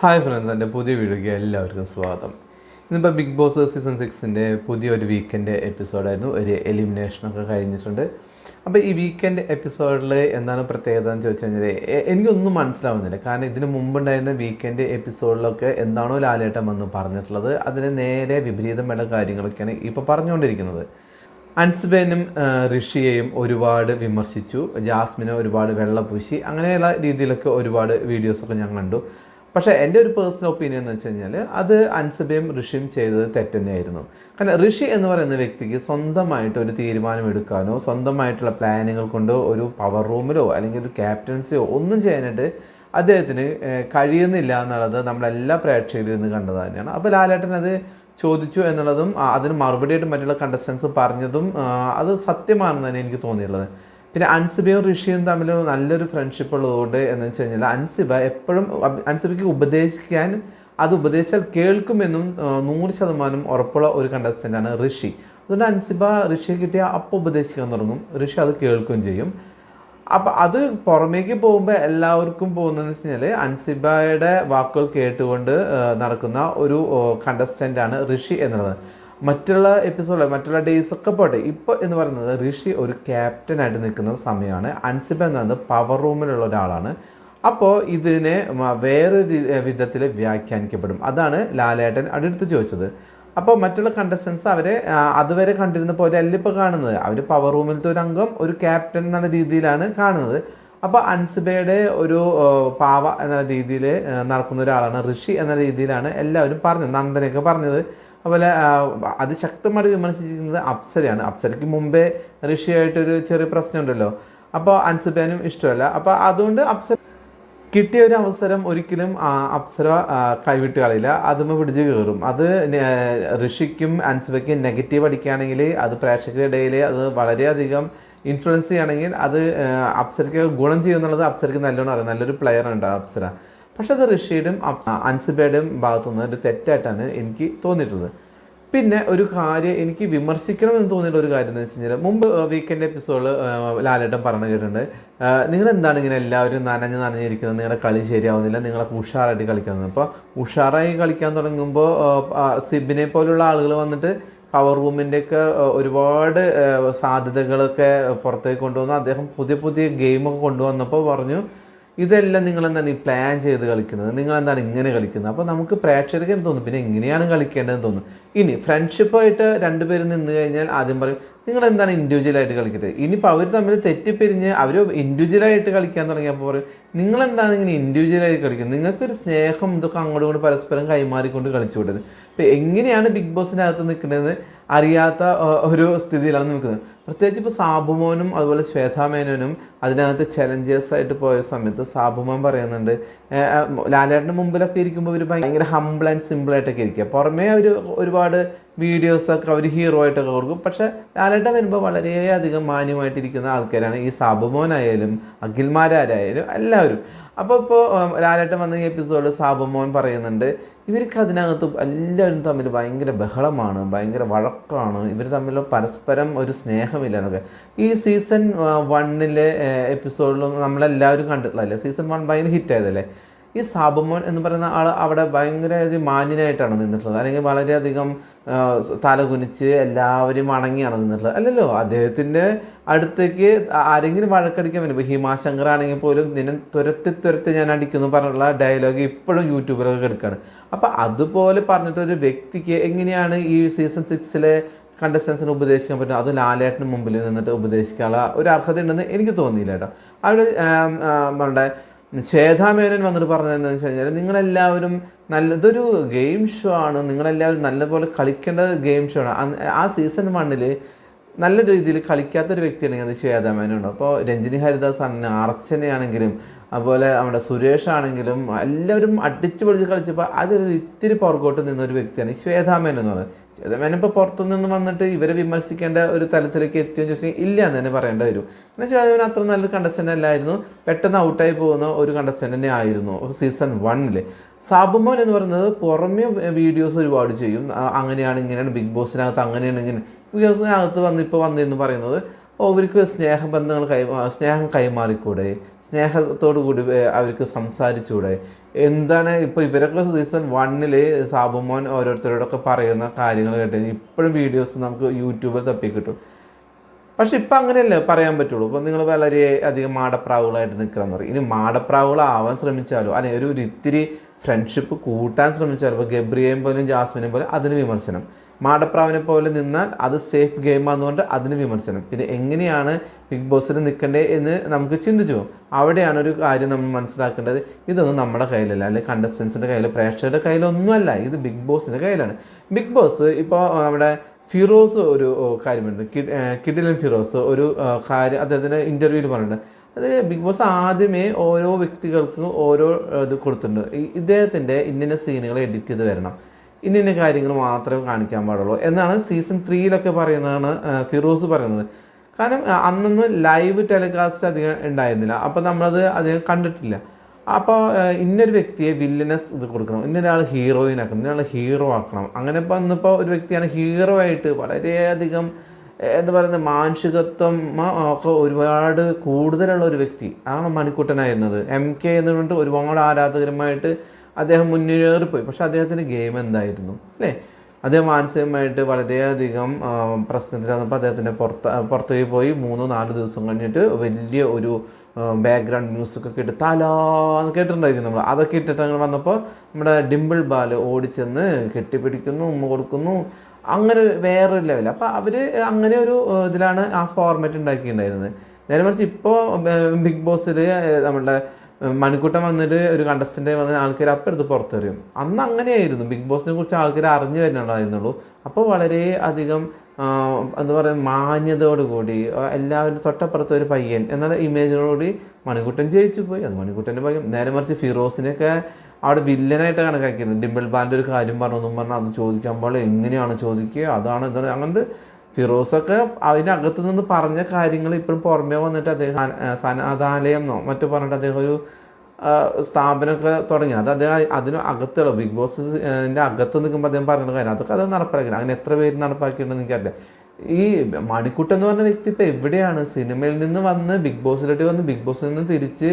Hi friends എന്റെ പുതിയ വീഡിയോയ്ക്ക് എല്ലാവർക്കും സ്വാഗതം. ഇന്നിപ്പോൾ ബിഗ് ബോസ് സീസൺ സിക്സിന്റെ പുതിയൊരു വീക്കെൻഡ് എപ്പിസോഡായിരുന്നു ഒരു എലിമിനേഷനൊക്കെ കഴിഞ്ഞിട്ടുണ്ട്. അപ്പോൾ ഈ വീക്കെൻഡ് എപ്പിസോഡിൽ എന്താണ് പ്രത്യേകത എന്ന് ചോദിച്ചു കഴിഞ്ഞാൽ എനിക്കൊന്നും മനസ്സിലാവുന്നില്ല. കാരണം ഇതിന് മുമ്പുണ്ടായിരുന്ന വീക്കെൻഡ് എപ്പിസോഡിലൊക്കെ എന്താണോ ലാലേട്ടം എന്ന് പറഞ്ഞിട്ടുള്ളത് അതിന് നേരെ വിപരീതമുള്ള കാര്യങ്ങളൊക്കെയാണ് ഇപ്പോൾ പറഞ്ഞുകൊണ്ടിരിക്കുന്നത്. അൻസ്ബേനും ഋഷിയെയും ഒരുപാട് വിമർശിച്ചു. ജാസ്മിനെ ഒരുപാട് വെള്ളപൂശി. അങ്ങനെയുള്ള രീതിയിലൊക്കെ ഒരുപാട് വീഡിയോസൊക്കെ ഞാൻ കണ്ടു. പക്ഷേ എന്റെ ഒരു പേഴ്സണൽ ഒപ്പീനിയൻ എന്ന് വെച്ച് കഴിഞ്ഞാൽ അത് അൻസബയും ഋഷിയും ചെയ്തത് തെറ്റന്നെയായിരുന്നു. കാരണം ഋഷി എന്ന് പറയുന്ന വ്യക്തിക്ക് സ്വന്തമായിട്ട് ഒരു തീരുമാനം എടുക്കാനോ സ്വന്തമായിട്ടുള്ള പ്ലാനുകൾ കൊണ്ടോ ഒരു പവർ റൂമിലോ അല്ലെങ്കിൽ ഒരു ക്യാപ്റ്റൻസിയോ ഒന്നും ചെയ്യാനായിട്ട് അദ്ദേഹത്തിന് കഴിയുന്നില്ല എന്നുള്ളത് നമ്മളെല്ലാ പ്രേക്ഷകരിൽ നിന്ന് കണ്ടത് തന്നെയാണ്. അപ്പോൾ ലാലേട്ടൻ അത് ചോദിച്ചു എന്നുള്ളതും അതിന് മറുപടിയായിട്ട് മറ്റുള്ള കണ്ടസ്റ്റൻസ് പറഞ്ഞതും അത് സത്യമാണെന്ന് തന്നെ എനിക്ക് തോന്നിയിട്ടുള്ളത്. പിന്നെ അൻസിബയും ഋഷിയും തമ്മിൽ നല്ലൊരു ഫ്രണ്ട്ഷിപ്പ് ഉള്ളതുകൊണ്ട് എന്ന് വെച്ച് കഴിഞ്ഞാൽ അൻസിബ എപ്പോഴും അൻസിബയ്ക്ക് ഉപദേശിക്കാൻ അത് ഉപദേശിച്ചാൽ കേൾക്കുമെന്നും നൂറ് ശതമാനം ഉറപ്പുള്ള ഒരു കണ്ടസ്റ്റന്റാണ് ഋഷി. അതുകൊണ്ട് അൻസിബ ഋഷിയെ കിട്ടിയാൽ അപ്പോൾ ഉപദേശിക്കാൻ തുടങ്ങും. ഋഷി അത് കേൾക്കുകയും ചെയ്യും. അപ്പം അത് പുറമേക്ക് പോകുമ്പോൾ എല്ലാവർക്കും പോകുന്നതെന്ന് വെച്ച് കഴിഞ്ഞാൽ അൻസിബയുടെ വാക്കുകൾ കേട്ടുകൊണ്ട് നടക്കുന്ന ഒരു കണ്ടസ്റ്റന്റാണ് ഋഷി എന്നുള്ളത്. മറ്റുള്ള എപ്പിസോഡ് മറ്റുള്ള ഡേയ്സ് ഒക്കെ പോട്ടെ. ഇപ്പോൾ എന്ന് പറയുന്നത് ഋഷി ഒരു ക്യാപ്റ്റനായിട്ട് നിൽക്കുന്ന സമയമാണ്. അൻസിബ എന്ന് പറയുന്നത് പവർ റൂമിലുള്ള ഒരാളാണ്. അപ്പോൾ ഇതിനെ വേറെ വേറൊരു വിധത്തിൽ വ്യാഖ്യാനിക്കപ്പെടും. അതാണ് ലാലേട്ടൻ അടുത്ത് ചോദിച്ചത്. അപ്പോൾ മറ്റുള്ള കണ്ടസ്റ്റൻസ് അവരെ അതുവരെ കണ്ടിരുന്ന പോലെ അല്ല ഇപ്പോൾ കാണുന്നത് അവർ പവർ റൂമിലത്തെ ഒരു അംഗം ഒരു ക്യാപ്റ്റൻ എന്നുള്ള രീതിയിലാണ് കാണുന്നത്. അപ്പോൾ അൻസിബയുടെ ഒരു പാവ എന്ന രീതിയിൽ നടക്കുന്ന ഒരാളാണ് ഋഷി എന്ന രീതിയിലാണ് എല്ലാവരും പറഞ്ഞത്. നന്ദനയൊക്കെ പറഞ്ഞത്. അതുപോലെ അതിശക്തമായിട്ട് വിമർശിച്ചിരിക്കുന്നത് അപ്സരയാണ് അപ്സരയ്ക്ക് മുമ്പേ ഋഷിയായിട്ടൊരു ചെറിയ പ്രശ്നമുണ്ടല്ലോ. അപ്പോൾ അൻസുബാനും ഇഷ്ടമല്ല. അപ്പോൾ അതുകൊണ്ട് അപ്സര കിട്ടിയ ഒരു അവസരം ഒരിക്കലും അപ്സര കൈവിട്ട് കളയില്ല. അതും പിടിച്ച് കയറും അത് ഋഷിക്കും അൻസുബയ്ക്കും നെഗറ്റീവ് അടിക്കുകയാണെങ്കിൽ അത് പ്രേക്ഷകരുടെ ഇടയിൽ അത് വളരെയധികം ഇൻഫ്ലുവൻസ് ചെയ്യുകയാണെങ്കിൽ അത് അപ്സരയ്ക്ക് ഗുണം ചെയ്യുമെന്നുള്ളത് അപ്സരയ്ക്ക് നല്ലോണം അറിയാം. നല്ലൊരു പ്ലെയർ ഉണ്ട് അപ്സര പക്ഷെ അത് ഋഷിയുടെയും അൻസിബയുടെയും ഭാഗത്തുനിന്ന് ഒരു തെറ്റായിട്ടാണ് എനിക്ക് തോന്നിയിട്ടുള്ളത്. പിന്നെ ഒരു കാര്യം എനിക്ക് വിമർശിക്കണം എന്ന് തോന്നിയിട്ടുള്ള ഒരു കാര്യം എന്ന് വെച്ച് കഴിഞ്ഞാൽ മുമ്പ് വീക്കെൻഡ് എപ്പിസോഡിൽ ലാലേട്ടൻ പറഞ്ഞു കേട്ടിട്ടുണ്ട്. നിങ്ങൾ എന്താണ് ഇങ്ങനെ എല്ലാവരും നനഞ്ഞ് നനഞ്ഞിരിക്കുന്നത്? നിങ്ങളുടെ കളി ശരിയാവുന്നില്ല നിങ്ങളൊക്കെ ഉഷാറായിട്ട് കളിക്കുന്നത് അപ്പോൾ ഉഷാറായി കളിക്കാൻ തുടങ്ങുമ്പോൾ സിബിനെ പോലുള്ള ആളുകൾ വന്നിട്ട് പവർ റൂമിന്റെയൊക്കെ ഒരുപാട് സാധ്യതകളൊക്കെ പുറത്തേക്ക് കൊണ്ടുവന്നു അദ്ദേഹം പുതിയ പുതിയ ഗെയിമൊക്കെ കൊണ്ടുവന്നപ്പോൾ പറഞ്ഞു ഇതെല്ലാം നിങ്ങൾ എന്താണ് ഈ പ്ലാൻ ചെയ്ത് കളിക്കുന്നത്? നിങ്ങൾ എന്താണ് ഇങ്ങനെ കളിക്കുന്നത്? അപ്പോൾ നമുക്ക് പ്രേക്ഷകർക്ക് എന്ന് തോന്നും? പിന്നെ എങ്ങനെയാണ് കളിക്കേണ്ടതെന്ന് തോന്നും? ഇനി ഫ്രണ്ട്ഷിപ്പായിട്ട് രണ്ടുപേരും നിന്ന് കഴിഞ്ഞാൽ ആദ്യം പറയും നിങ്ങൾ എന്താണ് ഇൻഡിവിജ്വലായിട്ട് കളിക്കട്ടെ? ഇനിയിപ്പോൾ അവർ തമ്മിൽ തെറ്റിപ്പിരിഞ്ഞ് അവർ ഇൻഡിവിജ്വലായിട്ട് കളിക്കാൻ തുടങ്ങിയപ്പോൾ പറയും നിങ്ങൾ എന്താണ് ഇങ്ങനെ ഇൻഡിവിജ്വലായിട്ട് കളിക്കുന്നത്? നിങ്ങൾക്കൊരു സ്നേഹം ഇതൊക്കെ അങ്ങോട്ടും ഇങ്ങോട്ടും പരസ്പരം കൈമാറിക്കൊണ്ട് കളിച്ചു വിട്ടത് ഇപ്പോൾ എങ്ങനെയാണ് ബിഗ് ബോസിനകത്ത് നിൽക്കുന്നത്? അറിയാത്ത ഒരു സ്ഥിതിയിലാണ് നിൽക്കുന്നത്. പ്രത്യേകിച്ച് ഇപ്പോൾ സാബുമോനും അതുപോലെ ശ്വേതാമേനോനും അതിനകത്ത് ചലഞ്ചേഴ്സ് ആയിട്ട് പോയ സമയത്ത് സാബുമോൻ പറയുന്നുണ്ട് ലാലേട്ടന്റെ മുമ്പിലൊക്കെ ഇരിക്കുമ്പോൾ ഇവർ ഭയങ്കര ഹംബിൾ ആൻഡ് സിമ്പിളായിട്ടൊക്കെ ഇരിക്കുക പുറമേ അവർ ഒരുപാട് വീഡിയോസൊക്കെ അവർ ഹീറോ ആയിട്ടൊക്കെ കൊടുക്കും. പക്ഷേ ലാലേട്ടൻ വരുമ്പോൾ വളരെയധികം മാന്യമായിട്ടിരിക്കുന്ന ആൾക്കാരാണ് ഈ സാബുമോനായാലും അഖിൽമാരായാലും എല്ലാവരും. അപ്പോൾ ഇപ്പോൾ ലാലേട്ടൻ വന്ന ഈ എപ്പിസോഡ് സാബുമോൻ പറയുന്നുണ്ട് ഇവർക്ക് അതിനകത്ത് എല്ലാവരും തമ്മിൽ ഭയങ്കര ബഹളമാണ് ഭയങ്കര വഴക്കാണ്. ഇവർ തമ്മിൽ പരസ്പരം ഒരു സ്നേഹമില്ല എന്നൊക്കെ. ഈ സീസൺ വണ്ണിലെ എപ്പിസോഡിലും നമ്മളെല്ലാവരും കണ്ടിട്ടുള്ളതല്ലേ സീസൺ വൺ ഭയങ്കര ഹിറ്റായതല്ലേ ഈ സാബുമോൻ എന്ന് പറയുന്ന ആൾ അവിടെ ഭയങ്കര ഒരു മാന്യനായിട്ടാണ് നിന്നിട്ടുള്ളത്. അല്ലെങ്കിൽ വളരെയധികം തലകുനിച്ച് തല കുനിച്ച് എല്ലാവരും വണങ്ങിയാണ് നിന്നിട്ടുള്ളത്. അല്ലല്ലോ അദ്ദേഹത്തിന്റെ അടുത്തേക്ക് ആരെങ്കിലും വഴക്കടിക്കാൻ വരും. ഇപ്പോൾ ഹിമാശങ്കർ ആണെങ്കിൽ പോലും നിന്നെ തുരത്തി തുരത്തി ഞാൻ അടിക്കുന്നു പറഞ്ഞുള്ള ഡയലോഗ് ഇപ്പോഴും യൂട്യൂബിലൊക്കെ കിടക്കുകയാണ് അപ്പോൾ അതുപോലെ പറഞ്ഞിട്ടൊരു വ്യക്തിക്ക് എങ്ങനെയാണ് ഈ സീസൺ സിക്സിലെ കണ്ടസ്റ്റൻസിന് ഉപദേശിക്കാൻ പറ്റും അത് ലാലേട്ടന് മുമ്പിൽ നിന്നിട്ട് ഉപദേശിക്കാനുള്ള ഒരു അർഹത ഉണ്ടെന്ന് എനിക്ക് തോന്നിയില്ല കേട്ടോ. അവിടെ നമ്മളുടെ ശ്വേതാമേനൻ വന്നിട്ട് പറഞ്ഞതെന്ന് വെച്ച് കഴിഞ്ഞാൽ നിങ്ങളെല്ലാവരും നല്ല ഇതൊരു ഗെയിം ഷോ ആണ്. നിങ്ങളെല്ലാവരും നല്ലപോലെ കളിക്കേണ്ട ഗെയിം ഷോ ആണ്. ആ സീസൺ വണ്ണിൽ നല്ല രീതിയിൽ കളിക്കാത്തൊരു വ്യക്തിയാണെങ്കിൽ അത് ശ്വേതാമേനുണ്ട് അപ്പോൾ രഞ്ജിനി ഹരിദാസ് ആണ്. അർച്ചനയാണെങ്കിലും അതുപോലെ നമ്മുടെ സുരേഷ് ആണെങ്കിലും എല്ലാവരും അടിച്ചു പൊളിച്ച് കളിച്ചപ്പോൾ അതൊരു ഇത്തിരി പുറകോട്ട് നിന്ന ഒരു വ്യക്തിയാണ് ശ്വേതാമേൻ എന്ന് പറയുന്നത് ശ്വേതാമേൻ ഇപ്പോൾ പുറത്തു നിന്ന് വന്നിട്ട് ഇവരെ വിമർശിക്കേണ്ട ഒരു തലത്തിലേക്ക് എത്തിയെന്ന് ചോദിച്ചാൽ ഇല്ല എന്ന് തന്നെ പറയേണ്ടി വരും. എന്നാൽ ശ്വേതാമേൻ അത്ര നല്ലൊരു കണ്ടസ്റ്റന്റ് അല്ലായിരുന്നു. പെട്ടെന്ന് ഔട്ടായി പോകുന്ന ഒരു കണ്ടസ്റ്റന്റ് തന്നെ ആയിരുന്നു സീസൺ വണ്ണിൽ സാബുമോൻ എന്ന് പറയുന്നത് പുറമേ വീഡിയോസ് ഒരുപാട് ചെയ്യും. അങ്ങനെയാണ് ഇങ്ങനെയാണ് ബിഗ് ബോസിനകത്ത് അങ്ങനെയാണ് ഇങ്ങനെ. ബിഗ് ബോസിനകത്ത് വന്ന് ഇപ്പോൾ വന്നിരുന്നു പറയുന്നത്. അവർക്ക് സ്നേഹബന്ധങ്ങൾ കൈ സ്നേഹം കൈമാറിക്കൂടെ? സ്നേഹത്തോടു കൂടി അവർക്ക് സംസാരിച്ചൂടെ എന്താണ് ഇപ്പോൾ ഇവരൊക്കെ സീസൺ വണ്ണിൽ സാബുമോൻ ഓരോരുത്തരോടൊക്കെ പറയുന്ന കാര്യങ്ങൾ കേട്ട് ഇപ്പോഴും വീഡിയോസ് നമുക്ക് യൂട്യൂബിൽ തപ്പി കിട്ടും. പക്ഷെ ഇപ്പം അങ്ങനെയല്ലേ പറയാൻ പറ്റുള്ളൂ. ഇപ്പം നിങ്ങൾ വളരെ അധികം മാടപ്രാവുകളായിട്ട് നിൽക്കണം എന്ന് പറയും. ഇനി മാടപ്രാവുകളാവാൻ ശ്രമിച്ചാലോ? അല്ലെങ്കിൽ ഒരു ഇത്തിരി ഫ്രണ്ട്ഷിപ്പ് കൂട്ടാൻ ശ്രമിച്ചാലോ? ഇപ്പോൾ ഗബ്രിയേയും പോലും ജാസ്മിനെയും പോലും അതിന് വിമർശനം. മാടപ്രാവിനെ പോലെ നിന്നാൽ അത് സേഫ് ഗെയിം ആണെന്നുകൊണ്ട് അതിന് വിമർശനം. പിന്നെ എങ്ങനെയാണ് ബിഗ് ബോസിൽ നിൽക്കേണ്ടത് എന്ന് നമുക്ക് ചിന്തിച്ചു. പോകും അവിടെയാണ് ഒരു കാര്യം നമ്മൾ മനസ്സിലാക്കേണ്ടത്. ഇതൊന്നും നമ്മുടെ കയ്യിലല്ല. അല്ലെങ്കിൽ കണ്ടസ്റ്റൻസിന്റെ കയ്യിൽ പ്രേക്ഷകരുടെ കയ്യിലൊന്നുമല്ല ഇത് ബിഗ് ബോസിന്റെ കയ്യിലാണ്. ബിഗ് ബോസ് ഇപ്പോൾ നമ്മുടെ ഫിറോസ് ഒരു കാര്യമുണ്ട്. കിഡ് കിഡിലൻ ഫിറോസ് ഒരു കാര്യം അദ്ദേഹത്തിന്റെ ഇന്റർവ്യൂവിൽ പറഞ്ഞിട്ടുണ്ട്. അത് ബിഗ് ബോസ് ആദ്യമേ ഓരോ വ്യക്തികൾക്കും ഓരോ ഇത് കൊടുത്തിട്ടുണ്ട്. ഇദ്ദേഹത്തിന്റെ ഇന്ന സീനുകൾ എഡിറ്റ് ചെയ്ത് വരണം. ഇന്നിന്ന കാര്യങ്ങൾ മാത്രമേ കാണിക്കാൻ പാടുള്ളൂ എന്നാണ് സീസൺ ത്രീയിലൊക്കെ പറയുന്നതാണ് ഫിറോസ് പറയുന്നത്. കാരണം അന്നൊന്നും ലൈവ് ടെലികാസ്റ്റ് അധികം ഉണ്ടായിരുന്നില്ല. അപ്പോൾ നമ്മളത് അധികം കണ്ടിട്ടില്ല. അപ്പോൾ ഇന്നൊരു വ്യക്തിയെ വില്ലനസ് ഇത് കൊടുക്കണം. ഇന്നൊരാൾ ഹീറോയിൻ ആക്കണം. ഇന്നൊരാൾ ഹീറോ ആക്കണം. അങ്ങനെ ഇപ്പോൾ ഇന്നിപ്പോൾ ഒരു വ്യക്തിയാണ് ഹീറോ ആയിട്ട് വളരെയധികം എന്ന് പറയുന്നത് മാനുഷികത്വം ഒക്കെ ഒരുപാട് കൂടുതലുള്ള ഒരു വ്യക്തി. അതാണ് മണിക്കുട്ടനായിരുന്നത്. എം കെ എന്ന് പറഞ്ഞിട്ട് ഒരുപാട് ആരാധകരുമായിട്ട് അദ്ദേഹം മുന്നേറിപ്പോയി. പക്ഷെ അദ്ദേഹത്തിന്റെ ഗെയിം എന്തായിരുന്നു? അല്ലേ? അദ്ദേഹം മാനസികമായിട്ട് വളരെയധികം പ്രശ്നത്തിൽ വന്നപ്പോൾ അദ്ദേഹത്തിന്റെ പുറത്ത് പുറത്തേക്ക് പോയി മൂന്നോ നാല് ദിവസം കഴിഞ്ഞിട്ട് വലിയ ഒരു ബാക്ക്ഗ്രൗണ്ട് മ്യൂസിക് ഒക്കെ ഇട്ട് തലാന്ന് കേട്ടിട്ടുണ്ടായിരിക്കും നമ്മൾ. അതൊക്കെ ഇട്ടിട്ട് അങ്ങനെ വന്നപ്പോൾ നമ്മുടെ ഡിംപിൾ ബാൽ ഓടിച്ചെന്ന് കെട്ടിപ്പിടിക്കുന്നു ഉമ്മ കൊടുക്കുന്നു. അങ്ങനെ വേറൊരു ലെവൽ അപ്പോൾ അവർ അങ്ങനെ ഒരു ഇതിലാണ് ആ ഫോർമാറ്റ് ഉണ്ടാക്കിയിട്ടുണ്ടായിരുന്നത്. നേരെ മറിച്ച് ഇപ്പോൾ ബിഗ് ബോസിൽ നമ്മളുടെ മണിക്കൂട്ടം വന്നിട്ട് ഒരു കണ്ടസ്റ്റന്റ് വന്ന ആൾക്കാർ അപ്പം എടുത്ത് പുറത്തു വരും അന്ന് അങ്ങനെയായിരുന്നു. ബിഗ് ബോസിനെ കുറിച്ച് ആൾക്കാർ അറിഞ്ഞു വരുന്നുണ്ടായിരുന്നുള്ളൂ. അപ്പോൾ വളരെ അധികം എന്താ പറയുക മാന്യതയോടുകൂടി എല്ലാവരും തൊട്ടപ്പുറത്ത് ഒരു പയ്യൻ എന്നുള്ള ഇമേജിനോടുകൂടി മണിക്കുട്ടൻ ജയിച്ചു പോയി. അത് മണിക്കുട്ടന്റെ പയ്യൻ നേരെ മറിച്ച് ഫിറോസിനെയൊക്കെ അവിടെ വില്ലനായിട്ട് കണക്കാക്കിയിരുന്നു. ഡിംബിൾ ബാലിന്റെ ഒരു കാര്യം പറഞ്ഞു പറഞ്ഞാൽ അത് ചോദിക്കാൻ പോലെ എങ്ങനെയാണ് ചോദിക്കുക? അതാണ് എന്താണ് അങ്ങോട്ട് ഫിറോസൊക്കെ അതിനകത്തു നിന്ന് പറഞ്ഞ കാര്യങ്ങൾ ഇപ്പോഴും പുറമേ വന്നിട്ട് അദ്ദേഹം സനാതാലയം എന്നോ മറ്റു പറഞ്ഞിട്ട് അദ്ദേഹം ഒരു സ്ഥാപനമൊക്കെ തുടങ്ങി അത് അദ്ദേഹം അതിന് അകത്തുള്ള ബിഗ് ബോസ് ന്റെ അകത്ത് നിൽക്കുമ്പോൾ അദ്ദേഹം പറഞ്ഞ കാര്യം. അതൊക്കെ അത് നടപ്പാക്കില്ല അങ്ങനെ എത്ര പേര് നടപ്പാക്കിയിട്ടുണ്ടെന്ന് എനിക്കറിയില്ല. ഈ മണിക്കുട്ടൻ എന്ന് പറഞ്ഞ വ്യക്തി ഇപ്പോൾ എവിടെയാണ്? സിനിമയിൽ നിന്ന് വന്ന് ബിഗ് ബോസിലോട്ട് വന്ന് ബിഗ് ബോസിൽ നിന്ന് തിരിച്ച്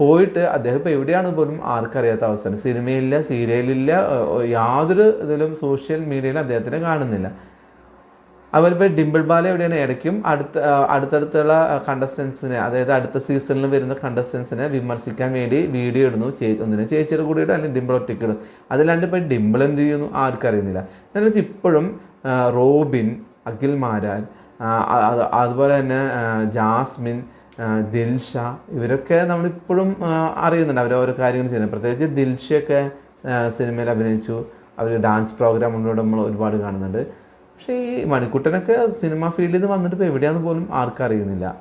പോയിട്ട് അദ്ദേഹം ഇപ്പോൾ എവിടെയാണ് പോലും ആർക്കറിയാത്ത അവസ്ഥയാണ്. സിനിമയില്ല സീരിയലില്ല യാതൊരു ഇതിലും സോഷ്യൽ മീഡിയയിൽ അദ്ദേഹത്തിനെ കാണുന്നില്ല. അതുപോലെ ഇപ്പോൾ ബാല എവിടെയാണ്? ഇടയ്ക്കും അടുത്ത അടുത്തടുത്തുള്ള കണ്ടസ്റ്റൻസിനെ അതായത് അടുത്ത സീസണിൽ വരുന്ന കണ്ടസ്റ്റൻസിനെ വിമർശിക്കാൻ വേണ്ടി വീഡിയോ ഇടുന്നു. ചേ ഒന്നിനെ ചേച്ചിയുടെ കൂടെ ഇടും അല്ലെങ്കിൽ ഡിംപിൾ ഒറ്റയ്ക്ക് ഇടും. അതല്ലാണ്ട് ഇപ്പോൾ ഡിംപിൾ എന്ത് ചെയ്യുന്നു? ആർക്കറിയുന്നില്ല എന്നാൽ വെച്ചാൽ ഇപ്പോഴും റോബിൻ അഖിൽ മാരാൻ അതുപോലെ തന്നെ ജാസ്മിൻ ദിൽഷ ഇവരൊക്കെ നമ്മളിപ്പോഴും അറിയുന്നുണ്ട്. അവർ ഓരോ കാര്യങ്ങൾ ചെയ്യുന്നത് പ്രത്യേകിച്ച് ദിൽഷയൊക്കെ സിനിമയിൽ അഭിനയിച്ചു. അവർ ഡാൻസ് പ്രോഗ്രാം പ്രോഗ്രാമിലൂടെ നമ്മൾ ഒരുപാട് കാണുന്നുണ്ട്. പക്ഷേ ഈ മണിക്കുട്ടനൊക്കെ സിനിമ ഫീൽഡിൽ നിന്ന് വന്നിട്ട് ഇപ്പോൾ എവിടെയാണെന്ന് പോലും ആർക്കും അറിയുന്നില്ല.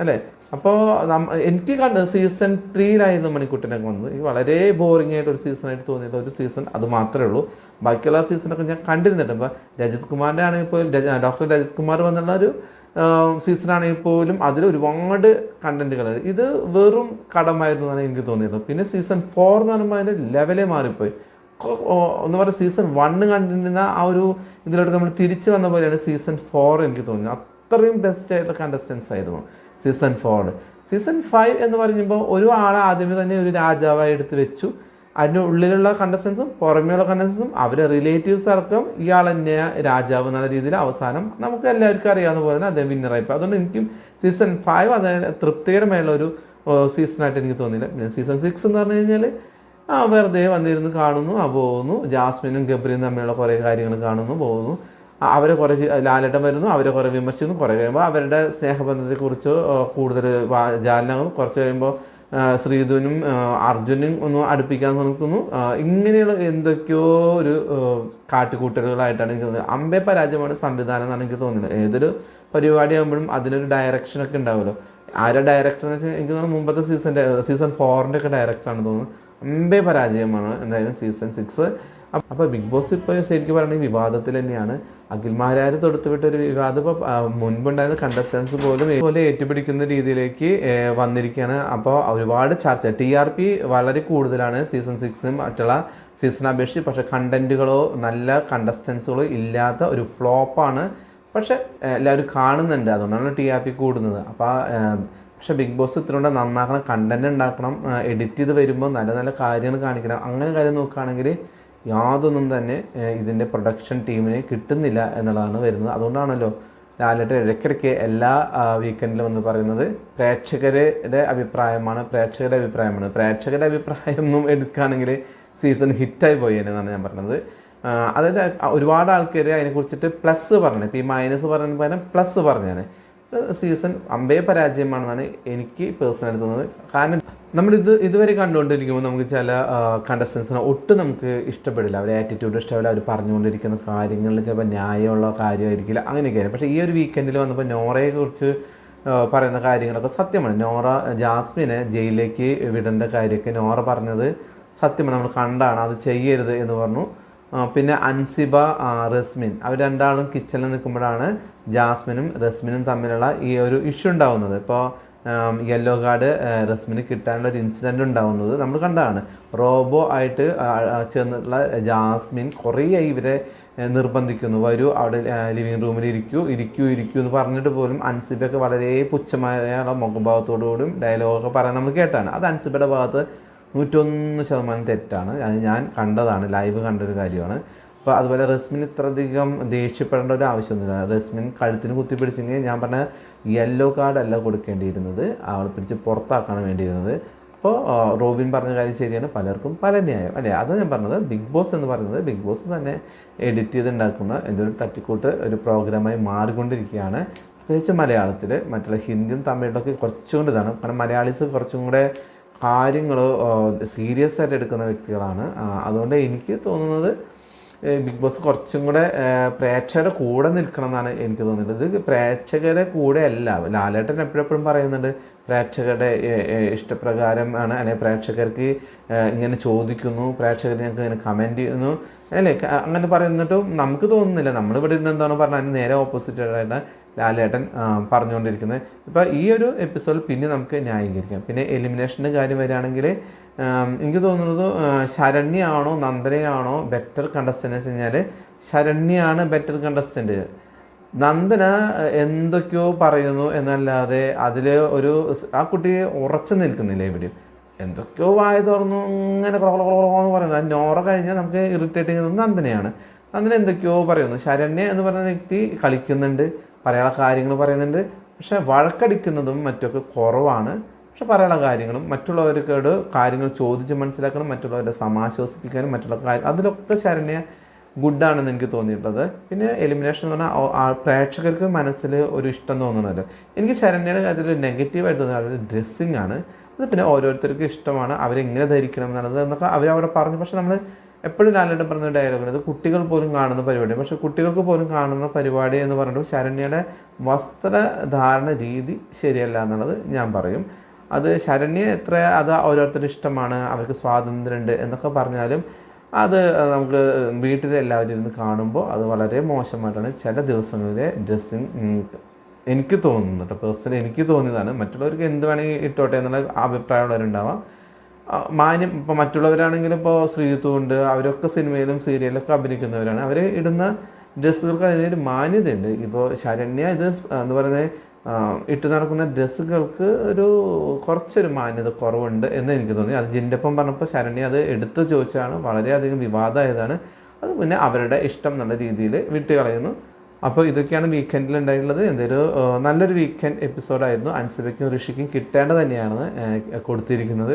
അല്ലേ? അപ്പോൾ എനിക്ക് കണ്ട സീസൺ ത്രീയിലായിരുന്നു മണിക്കുട്ടനൊക്കെ വന്നത്. ഈ വളരെ ബോറിംഗ് ആയിട്ട് ഒരു സീസൺ ആയിട്ട് തോന്നിയത് ഒരു സീസൺ അത് മാത്രമേ ഉള്ളൂ. ബാക്കിയുള്ള സീസണൊക്കെ ഞാൻ കണ്ടിരുന്നുണ്ട് ഇപ്പോൾ രജത് കുമാറിന്റെ ആണെങ്കിൽ രജ- ഡോക്ടർ രജത് കുമാർ വന്നുള്ള ഒരു സീസണാണെങ്കിൽ പോലും അതിൽ ഒരുപാട് കണ്ടന്റുകൾ ഇത് വെറും കടമായിരുന്നു എന്നാണ് എനിക്ക് തോന്നിയിട്ടുള്ളത്. പിന്നെ സീസൺ ഫോർ എന്ന് പറയുമ്പോൾ അതിന്റെ ലെവലേ മാറിപ്പോയി. എന്ന് പറയുക സീസൺ വണ്ണ് കണ്ടിരുന്ന ആ ഒരു ഇതിലോട്ട് നമ്മൾ തിരിച്ചു വന്ന പോലെയാണ് സീസൺ ഫോർ എനിക്ക് തോന്നുന്നത്. അത്രയും ബെസ്റ്റ് ആയിട്ടുള്ള കണ്ടസ്റ്റൻസ് ആയിരുന്നു സീസൺ ഫോർ സീസൺ ഫൈവ് എന്ന് പറയുമ്പോൾ ഒരു ആളെ ആദ്യമേ തന്നെ ഒരു രാജാവായി എടുത്ത് വെച്ചു. അതിന്റെ ഉള്ളിലുള്ള കണ്ടസ്റ്റൻസും പുറമേയുള്ള കണ്ടസ്റ്റൻസും അവരെ റിലേറ്റീവ്സ് അടക്കം ഇയാൾ തന്നെ രാജാവ് എന്നുള്ള രീതിയിൽ അവസാനം നമുക്ക് എല്ലാവർക്കും അറിയാവുന്ന പോലെ തന്നെ അദ്ദേഹം വിന്നറായി അതുകൊണ്ട് എനിക്കും സീസൺ ഫൈവ് അതായത് തൃപ്തികരമായുള്ള ഒരു സീസണായിട്ട് എനിക്ക് തോന്നിയില്ല. പിന്നെ സീസൺ സിക്സ് എന്ന് പറഞ്ഞു കഴിഞ്ഞാൽ വെറുതെ വന്നിരുന്ന് കാണുന്നു ആ പോകുന്നു. ജാസ്മിനും ഗബ്രിയും തമ്മിലുള്ള കുറേ കാര്യങ്ങൾ കാണുന്നു പോകുന്നു. അവരെ കുറേ ലാലേട്ടൻ വരുന്നു അവരെ കുറേ വിമർശിക്കുന്നു കുറേ കഴിയുമ്പോൾ അവരുടെ സ്നേഹബന്ധത്തെക്കുറിച്ച് കൂടുതൽ ജാലനാകുന്നു. കുറച്ച് കഴിയുമ്പോൾ ശ്രീധുനും അർജുനും ഒന്ന് അടുപ്പിക്കാൻ നോക്കുന്നു ഇങ്ങനെയുള്ള എന്തൊക്കെയോ ഒരു കാട്ടിക്കൂട്ടലുകളായിട്ടാണ് എനിക്ക് തോന്നുന്നത് അമ്പേ പരാജയമാണ് സംവിധാനം എന്നാണ് എനിക്ക് തോന്നുന്നത്. ഏതൊരു പരിപാടി ആകുമ്പോഴും അതിനൊരു ഡയറക്ഷനൊക്കെ ഉണ്ടാവുമല്ലോ. ആരുടെ ഡയറക്ടർ എന്ന് വെച്ചാൽ എനിക്ക് തോന്നുന്നു മുമ്പത്തെ സീസണിന്റെ സീസൺ ഫോറിന്റെ ഒക്കെ ഡയറക്ടറാണ് തോന്നുന്നു. അമ്പേ പരാജയമാണ് എന്തായാലും സീസൺ സിക്സ് അപ്പോൾ ബിഗ് ബോസ് ഇപ്പോൾ ശരിക്കും പറയുകയാണെങ്കിൽ വിവാദത്തിൽ തന്നെയാണ്. അഖിൽമാരാർ തൊടുത്തുവിട്ട ഒരു വിവാദം ഇപ്പോൾ മുൻപുണ്ടായിരുന്ന കണ്ടസ്റ്റൻസ് പോലും ഇതുപോലെ ഏറ്റുപിടിക്കുന്ന രീതിയിലേക്ക് വന്നിരിക്കുകയാണ് അപ്പോൾ ഒരുപാട് ചർച്ച. ടി ആർ പി വളരെ കൂടുതലാണ് സീസൺ സിക്സും മറ്റുള്ള സീസൺ അപേക്ഷിച്ച്. പക്ഷേ കണ്ടന്റുകളോ നല്ല കണ്ടസ്റ്റൻസുകളോ ഇല്ലാത്ത ഒരു ഫ്ലോപ്പാണ് പക്ഷേ എല്ലാവരും കാണുന്നുണ്ട്. അതുകൊണ്ടാണ് ടി ആർ പി കൂടുന്നത്. അപ്പോൾ പക്ഷേ ബിഗ് ബോസ് ഇത്രയും നന്നാക്കണം കണ്ടന്റ് ഉണ്ടാക്കണം എഡിറ്റ് ചെയ്ത് വരുമ്പോൾ നല്ല നല്ല കാര്യങ്ങൾ കാണിക്കണം. അങ്ങനെ കാര്യം നോക്കുകയാണെങ്കിൽ യാതൊന്നും തന്നെ ഇതിന്റെ പ്രൊഡക്ഷൻ ടീമിന് കിട്ടുന്നില്ല എന്നുള്ളതാണ് വരുന്നത്. അതുകൊണ്ടാണല്ലോ ലാലേട്ട ഇടയ്ക്കിടയ്ക്ക് എല്ലാ വീക്കെൻഡിലും എന്ന് പറയുന്നത് പ്രേക്ഷകരുടെ അഭിപ്രായമാണ് പ്രേക്ഷകരുടെ അഭിപ്രായമാണ്. പ്രേക്ഷകരുടെ അഭിപ്രായം ഒന്നും എടുക്കുകയാണെങ്കിൽ സീസൺ ഹിറ്റായി പോയി എന്നാണ് ഞാൻ പറഞ്ഞത്. അതായത് ഒരുപാട് ആൾക്കാർ അതിനെക്കുറിച്ചിട്ട് പ്ലസ് പറഞ്ഞു. ഇപ്പോൾ ഈ മൈനസ് പറഞ്ഞ പ്ലസ് പറഞ്ഞാണ് സീസൺ അമ്പേ പരാജയമാണെന്നാണ് എനിക്ക് പേഴ്സണലി തോന്നുന്നത്. കാരണം നമ്മളിത് ഇതുവരെ കണ്ടുകൊണ്ടിരിക്കുമ്പോൾ നമുക്ക് ചില കണ്ടസ്റ്റൻസിനെ ഒട്ടും നമുക്ക് ഇഷ്ടപ്പെടില്ല. അവരെ ആറ്റിറ്റ്യൂഡ് ഇഷ്ടമല്ല അവർ പറഞ്ഞുകൊണ്ടിരിക്കുന്ന കാര്യങ്ങളിൽ ചിലപ്പോൾ ന്യായമുള്ള കാര്യമായിരിക്കില്ല. അങ്ങനെയൊക്കെയാണ് പക്ഷേ ഈ ഒരു വീക്കെൻഡിൽ വന്നപ്പോൾ നോറയെക്കുറിച്ച് പറയുന്ന കാര്യങ്ങളൊക്കെ സത്യമാണ്. നോറ ജാസ്മിനെ ജയിലിലേക്ക് വിടേണ്ട കാര്യമൊക്കെ നോറ പറഞ്ഞത് സത്യമാണ്. നമ്മൾ കണ്ടാണ് അത് ചെയ്യരുത് എന്ന് പറഞ്ഞു. പിന്നെ അൻസിബ റസ്മിൻ. അവർ രണ്ടാളും കിച്ചണിൽ നിൽക്കുമ്പോഴാണ് ജാസ്മിനും റസ്മിനും തമ്മിലുള്ള ഈ ഒരു ഇഷ്യൂ ഉണ്ടാവുന്നത്. ഇപ്പോൾ യെല്ലോ കാർഡ് റസ്മിന് കിട്ടാനുള്ള ഒരു ഇൻസിഡന്റ് ഉണ്ടാവുന്നത് നമ്മൾ കണ്ടതാണ്. റോബോ ആയിട്ട് ചേർന്നിട്ടുള്ള ജാസ്മിൻ കുറേ ഇവരെ നിർബന്ധിക്കുന്നു. വരൂ അവിടെ ലിവിങ് റൂമിൽ ഇരിക്കൂ ഇരിക്കൂ ഇരിക്കൂ എന്ന് പറഞ്ഞിട്ട് പോലും അൻസിബയൊക്കെ വളരെ പുച്ഛമായ മുഖഭാവത്തോടുകൂടിയും ഡയലോഗൊക്കെ പറയാൻ നമ്മൾ കേട്ടാണ്. അത് അൻസിബയുടെ ഭാഗത്ത് നൂറ്റൊന്ന് ശതമാനം തെറ്റാണ്. അത് ഞാൻ കണ്ടതാണ് ലൈവ് കണ്ടൊരു കാര്യമാണ്. അപ്പോൾ അതുപോലെ റസ്മിൻ ഇത്രയധികം ദേഷ്യപ്പെടേണ്ട ഒരു ആവശ്യമൊന്നുമില്ല. റസ്മിൻ കഴുത്തിന് കുത്തിപ്പിടിച്ചെങ്കിൽ ഞാൻ പറഞ്ഞ യെല്ലോ കാർഡല്ല കൊടുക്കേണ്ടിയിരുന്നത്. അവൾ പിടിച്ച് പുറത്താക്കാണ് വേണ്ടിയിരുന്നത്. അപ്പോൾ റോബിൻ പറഞ്ഞ കാര്യം ശരിയാണ്. പലർക്കും പല ന്യായം. അല്ലേ? അതാണ് ഞാൻ പറഞ്ഞത്. ബിഗ് ബോസ് എന്ന് പറയുന്നത് ബിഗ് ബോസ് തന്നെ എഡിറ്റ് ചെയ്തുണ്ടാക്കുന്ന എന്തൊരു തട്ടിക്കൂട്ട് ഒരു പ്രോഗ്രാമായി മാറിക്കൊണ്ടിരിക്കുകയാണ്. പ്രത്യേകിച്ച് മലയാളത്തിൽ മറ്റുള്ള ഹിന്ദിയും തമിഴിലൊക്കെ കുറച്ചും കൂടി ഇതാണ്. കാരണം മലയാളീസ് കുറച്ചും കൂടെ കാര്യങ്ങൾ സീരിയസ് ആയിട്ട് എടുക്കുന്ന വ്യക്തികളാണ്. അതുകൊണ്ട് എനിക്ക് തോന്നുന്നത് ബിഗ് ബോസ് കുറച്ചും കൂടെ പ്രേക്ഷകരുടെ കൂടെ നിൽക്കണം എന്നാണ് എനിക്ക് തോന്നുന്നത്. ഇത് പ്രേക്ഷകരുടെ കൂടെ അല്ല. ലാലേട്ടൻ എപ്പോഴെപ്പോഴും പറയുന്നുണ്ട് പ്രേക്ഷകരുടെ ഇഷ്ടപ്രകാരം ആണ് അല്ലെങ്കിൽ പ്രേക്ഷകർക്ക് ഇങ്ങനെ ചോദിക്കുന്നു പ്രേക്ഷകർ ഞങ്ങൾക്ക് ഇങ്ങനെ കമന്റ് ചെയ്യുന്നു അല്ലേ അങ്ങനെ പറയുന്നിട്ടും നമുക്ക് തോന്നുന്നില്ല. നമ്മളിവിടെ ഇരുന്ന് എന്താണോ പറഞ്ഞാൽ നേരെ ഓപ്പോസിറ്റ് ആയിട്ട് ലാലേട്ടൻ പറഞ്ഞുകൊണ്ടിരിക്കുന്നത്. ഇപ്പോൾ ഈ ഒരു എപ്പിസോഡ് പിന്നെ നമുക്ക് ന്യായീകരിക്കാം. പിന്നെ എലിമിനേഷന്റെ കാര്യം വരികയാണെങ്കിൽ എനിക്ക് തോന്നുന്നത് ശരണ്യാണോ നന്ദനയാണോ ബെറ്റർ കണ്ടസ്റ്റന്റ് വെച്ച് കഴിഞ്ഞാൽ ശരണ്യാണ് ബെറ്റർ കണ്ടസ്റ്റന്റ് നന്ദന എന്തൊക്കെയോ പറയുന്നു എന്നല്ലാതെ അതിൽ ഒരു ആ കുട്ടി ഉറച്ചു നിൽക്കുന്നില്ല എവിടെയും. എന്തൊക്കെയോ വായ തുറന്നു ഇങ്ങനെ കൊള കൊള കൊള എന്ന് പറയുന്നത് ആ നോറ കഴിഞ്ഞാൽ നമുക്ക് ഇറിറ്റേറ്റിംഗ് ചെയ്യുന്നത് നന്ദനയാണ്. നന്ദന എന്തൊക്കെയോ പറയുന്നു. ശരണ്യ എന്ന് പറയുന്ന വ്യക്തി കളിക്കുന്നുണ്ട്. പറയാനുള്ള കാര്യങ്ങൾ പറയുന്നുണ്ട്. പക്ഷേ വഴക്കടിക്കുന്നതും മറ്റൊക്കെ കുറവാണ്. പക്ഷെ പറയാനുള്ള കാര്യങ്ങളും മറ്റുള്ളവർക്കോട് കാര്യങ്ങൾ ചോദിച്ച് മനസ്സിലാക്കണം മറ്റുള്ളവരെ സമാശ്വസിപ്പിക്കാനും മറ്റുള്ള കാര്യം അതിലൊക്കെ ശരണ്യ ഗുഡാണെന്ന് എനിക്ക് തോന്നിയിട്ടുള്ളത്. പിന്നെ എലിമിനേഷൻ എന്ന് പറഞ്ഞാൽ പ്രേക്ഷകർക്ക് മനസ്സിൽ ഒരു ഇഷ്ടം തോന്നുന്നല്ലോ എനിക്ക് ശരണ്യയുടെ കാര്യത്തിൽ നെഗറ്റീവായിട്ട് തോന്നുന്നത് ഡ്രസ്സിങ് ആണ്. അത് പിന്നെ ഓരോരുത്തർക്കും ഇഷ്ടമാണ്. അവരെങ്ങനെ ധരിക്കണം എന്നുള്ളത് എന്നൊക്കെ അവരവിടെ പറഞ്ഞു. പക്ഷെ നമ്മൾ എപ്പോഴും ലാലേട്ടൻ പറഞ്ഞ ഡയലോഗാണ് ഇത് കുട്ടികൾ പോലും കാണുന്ന പരിപാടി പക്ഷെ കുട്ടികൾക്ക് പോലും കാണുന്ന പരിപാടി എന്ന് പറഞ്ഞിട്ട് ശരണ്യയുടെ വസ്ത്രധാരണ രീതി ശരിയല്ല എന്നുള്ളത് ഞാൻ പറയും. അത് ശരണ്യ എത്ര അത് ഓരോരുത്തരുടെ ഇഷ്ടമാണ് അവർക്ക് സ്വാതന്ത്ര്യമുണ്ട് എന്നൊക്കെ പറഞ്ഞാലും അത് നമുക്ക് വീട്ടിലെല്ലാവരും ഇരുന്ന് കാണുമ്പോൾ അത് വളരെ മോശമായിട്ടാണ് ചില ദിവസങ്ങളിലെ ഡ്രസ്സിങ് എനിക്ക് തോന്നുന്നുണ്ട് പേഴ്സണലി എനിക്ക് തോന്നിയതാണ്. മറ്റുള്ളവർക്ക് എന്ത് വേണമെങ്കിൽ ഇട്ടോട്ടെ എന്നുള്ള അഭിപ്രായമുള്ളവരുണ്ടാവാം മാന്യം ഇപ്പോൾ മറ്റുള്ളവരാണെങ്കിലും ഇപ്പോൾ ശ്രീത്വമുണ്ട് അവരൊക്കെ സിനിമയിലും സീരിയലൊക്കെ അഭിനയിക്കുന്നവരാണ്. അവർ ഇടുന്ന ഡ്രസ്സുകൾക്ക് അതിനൊരു മാന്യതയുണ്ട്. ഇപ്പോൾ ശരണ്യ ഇത് എന്ന് പറയുന്നത് ഇട്ട് നടക്കുന്ന ഡ്രസ്സുകൾക്ക് ഒരു കുറച്ചൊരു മാന്യത കുറവുണ്ട് എന്ന് എനിക്ക് തോന്നി. അത് ജിന്റെപ്പം പറഞ്ഞപ്പോൾ ശരണ്യ അത് എടുത്തു ചോദിച്ചാണ് വളരെയധികം വിവാദമായതാണ്. അത് പിന്നെ അവരുടെ ഇഷ്ടം എന്നുള്ള രീതിയിൽ വിട്ടുകളയുന്നു. അപ്പോൾ ഇതൊക്കെയാണ് വീക്കെൻഡിൽ ഉണ്ടായിട്ടുള്ളത്. എന്തൊരു നല്ലൊരു വീക്കെൻഡ് എപ്പിസോഡായിരുന്നു അൻസിബയ്ക്കും ഋഷിക്കും കിട്ടേണ്ടത് തന്നെയാണ് കൊടുത്തിരിക്കുന്നത്.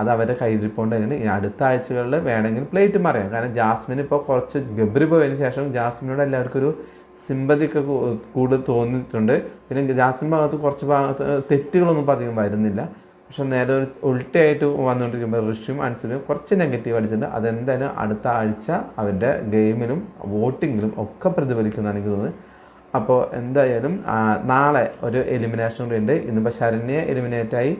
അത് അവരുടെ കയ്യിലിരിപ്പോണ്ട് തന്നെയാണ്. ഇനി അടുത്ത ആഴ്ചകളിൽ വേണമെങ്കിൽ പ്ലേറ്റ് മറിയാം കാരണം ജാസ്മിൻ ഇപ്പോൾ കുറച്ച് ഗബ്രി പോയതിന് ശേഷം ജാസ്മിനോട് എല്ലാവർക്കും ഒരു സിമ്പതിക്ക് കൂടുതൽ തോന്നിയിട്ടുണ്ട്. പിന്നെ ജാസ്മിൻ ഭാഗത്ത് കുറച്ച് ഭാഗത്ത് തെറ്റുകളൊന്നും അധികം വരുന്നില്ല. പക്ഷെ നേരെ ഒരു ഉൾട്ടയായിട്ട് വന്നുകൊണ്ടിരിക്കുമ്പോൾ ഋഷിയും അൻസിനും കുറച്ച് നെഗറ്റീവ് അടിച്ചിട്ടുണ്ട്. അതെന്തായാലും അടുത്ത ആഴ്ച അവന്റെ ഗെയിമിലും വോട്ടിങ്ങിലും ഒക്കെ പ്രതിഫലിക്കുന്നതാണ് എനിക്ക് തോന്നുന്നത്. അപ്പോൾ എന്തായാലും നാളെ ഒരു എലിമിനേഷൻ കൂടി ഉണ്ട്. ഇന്നിപ്പോൾ ശരണ്യെ എലിമിനേറ്റായി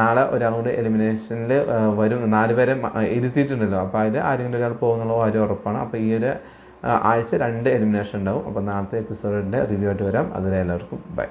നാളെ ഒരാളും കൂടി എലിമിനേഷനിൽ വരും. നാല് പേരെ ഇരുത്തിയിട്ടുണ്ടല്ലോ. അപ്പോൾ അതിൽ ആരെങ്കിലും ഒരാൾ പോകുന്നുള്ള കാര്യം ഉറപ്പാണ്. അപ്പോൾ ഈ ഒരു ആഴ്ച രണ്ട് എലിമിനേഷൻ ഉണ്ടാവും. അപ്പോൾ നാളത്തെ എപ്പിസോഡിന്റെ റിവ്യൂ ആയിട്ട് വരാം. അതുവരെ എല്ലാവർക്കും ബൈ